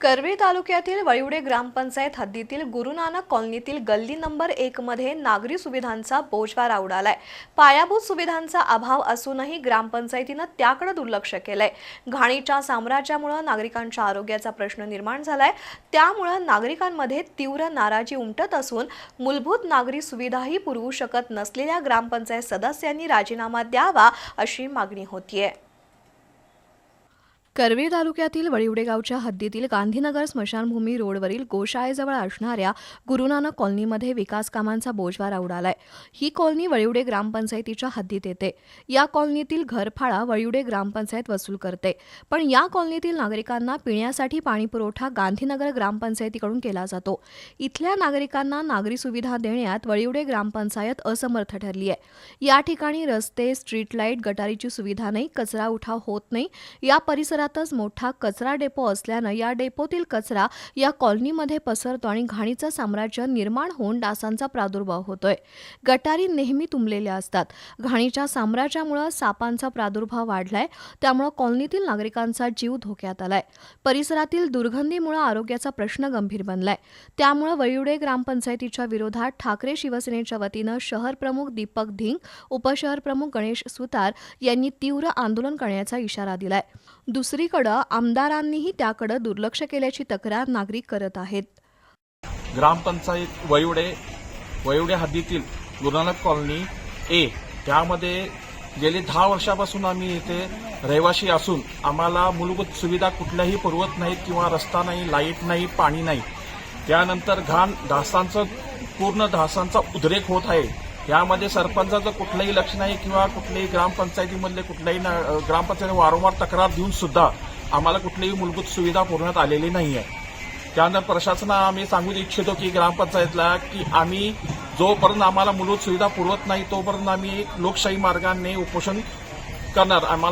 करवी तालुक्यातील वळिवडे ग्रामपंचायत हद्दीतील गुरुनानक कॉलनीतील गल्ली नंबर एकमध्ये नागरी सुविधांचा बोजवारा उडालाय पायाभूत सुविधांचा अभाव असूनही ग्रामपंचायतीनं त्याकडे दुर्लक्ष केलंय. घाणीच्या साम्राज्यामुळे नागरिकांच्या आरोग्याचा प्रश्न निर्माण झालाय. त्यामुळं नागरिकांमध्ये तीव्र नाराजी उमटत असून मूलभूत नागरी सुविधाही पुरवू शकत नसलेल्या ग्रामपंचायत सदस्यांनी राजीनामा द्यावा अशी मागणी होतीये. करवीर तालुक्यातील वळिवडे गावच्या हद्दीतील गांधीनगर स्मशानभूमी रोडवरील गोशाळेजवळ असणाऱ्या गुरुनानक कॉलनीमध्ये विकास कामांचा बोजवारा उडालाय. ही कॉलनी वळिवडे ग्रामपंचायतीच्या हद्दीत येते. या कॉलनीतील घरफाळा वळिवडे ग्रामपंचायत वसूल करते. पण या कॉलनीतील नागरिकांना पिण्यासाठी पाणीपुरवठा गांधीनगर ग्रामपंचायतीकडून केला जातो. इथल्या नागरिकांना नागरी सुविधा देण्यात वळिवडे ग्रामपंचायत असमर्थ ठरली आहे या ठिकाणी रस्ते स्ट्रीट लाइट गटारीची सुविधा नाही कचरा उठाव होत नाही. या परिसरातच मोठा कचरा डेपो असल्यानं या डेपोतील कचरा या कॉलनीमध्ये पसरतो आणि घाणीचं साम्राज्य निर्माण होऊन डासांचा प्रादुर्भाव होतोय. गटारी नेहमी तुंबलेल्या असतात. घाणीच्या साम्राज्यामुळे सापांचा प्रादुर्भाव वाढलाय. त्यामुळे कॉलनीतील नागरिकांचा जीव धोक्यात आलाय. परिसरातील दुर्गंधीमुळे आरोग्याचा प्रश्न गंभीर बनलाय. त्यामुळे वयुडे ग्रामपंचायतीच्या विरोधात ठाकरे शिवसेनेच्या वतीनं शहर प्रमुख दीपक धिंग उपशहर प्रमुख गणेश सुतार यांनी तीव्र आंदोलन करण्याचा इशारा दिलाय. दुसरीकडं आमदारांनीही त्याकडे दुर्लक्ष केल्याची तक्रार नागरिक करत आहेत. ग्रामपंचायत वयुडे वयुडे हद्दीतील गुरुनानक कॉलनी ए त्यामध्ये गेली दहा वर्षापासून आम्ही इथे रहिवासी असून आम्हाला मूलभूत सुविधा कुठल्याही पुरवत नाहीत किंवा रस्ता नाही लाइट नाही पाणी नाही. त्यानंतर घाण धासांचं पूर्ण धासांचा उद्रेक होत आहे. यामध्ये सरपंचाचं कुठलंही लक्ष नाही किंवा कुठल्याही ग्रामपंचायतीमधले कुठल्याही न- ग्रामपंचायती वारंवार तक्रार देऊन सुद्धा आम्हाला कुठलीही मूलभूत सुविधा पुरवण्यात आलेली नाही आहे त्यानंतर प्रशासना आम्ही सांगू इच्छितो की ग्रामपंचायतला की आम्ही जोपर्यंत आम्हाला मूलभूत सुविधा पुरवत नाही तोपर्यंत आम्ही लोकशाही मार्गाने उपोषण करणार. आम्हाला